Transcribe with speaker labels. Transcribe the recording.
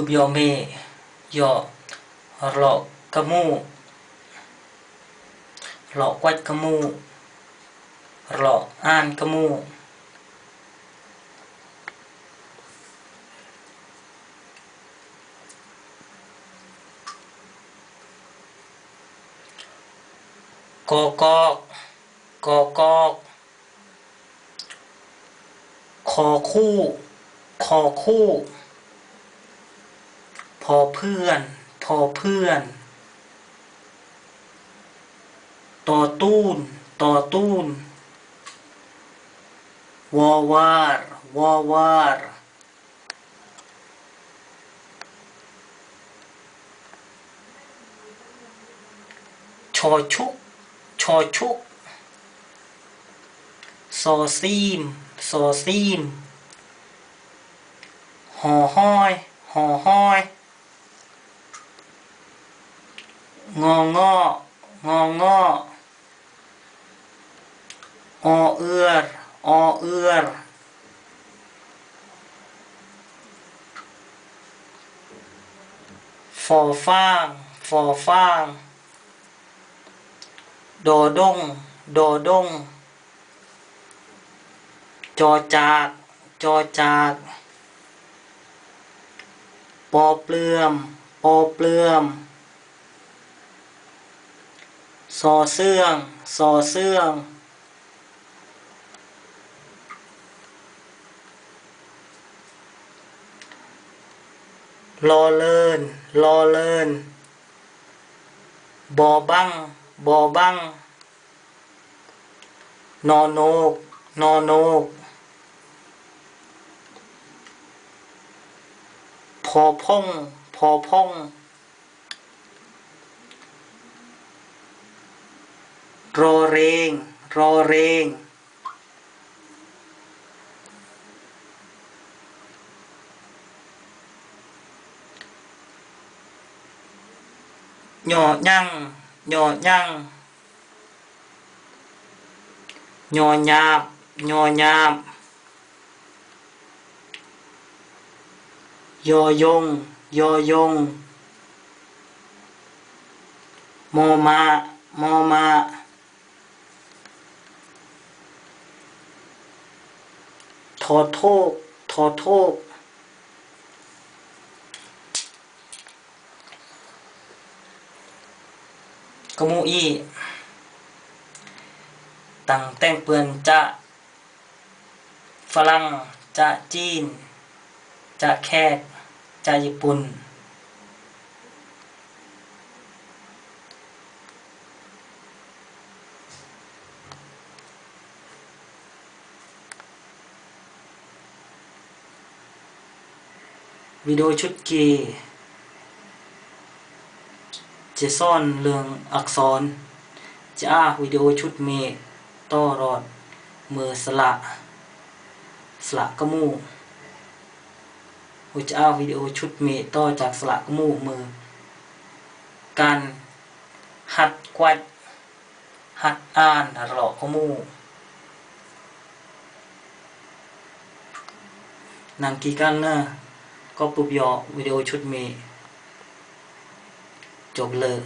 Speaker 1: ยกยอเมยอหลอกกะมูหลอกควัดกะมูหลอกอ่านกะมูกอกกอกอกคอคู่ คอคู่ อเพื่อนพอเพื่อนต่อตูนต่อตูนวอวาร์วอวาร์ชอชุกชอชุกซอซีมซอซีมหอห้อยหอห้อย งองององออเอืออเอือฟอฟางฟอฟางโดดงโดดงจอจาก จอจาก ปอเปลือม ปอเปลือม ซอเสื่อง ซอเสื่องรอเลินรอเลินบอบังบอบังนอโนกนอโนกพอพงพอพง รอเรงรอเรงหย่อยั่งหย่อยั่งหย่อหยาบหย่อหยาบยอยง ยอยงมอมามอมา ทอโทกทอโทกกมูอีตังแต่งเปือนจะฝรั่งจะจีน จะแขกจะญี่ปุ่น วิดีโอชุดเกจะซ่อนเรื่องอักษร จะอ้าวิดีโอชุดเมต่อรอด มือสละสละกมูหัวจะอ้าวิดีโอชุดเมต่อจากสละกมูมือ การหัดกวัดหัดอ่านหัดหลอกกมูนังกีกันเนอะ ก็ปุบยอวิดีโอชุดมี จบเลย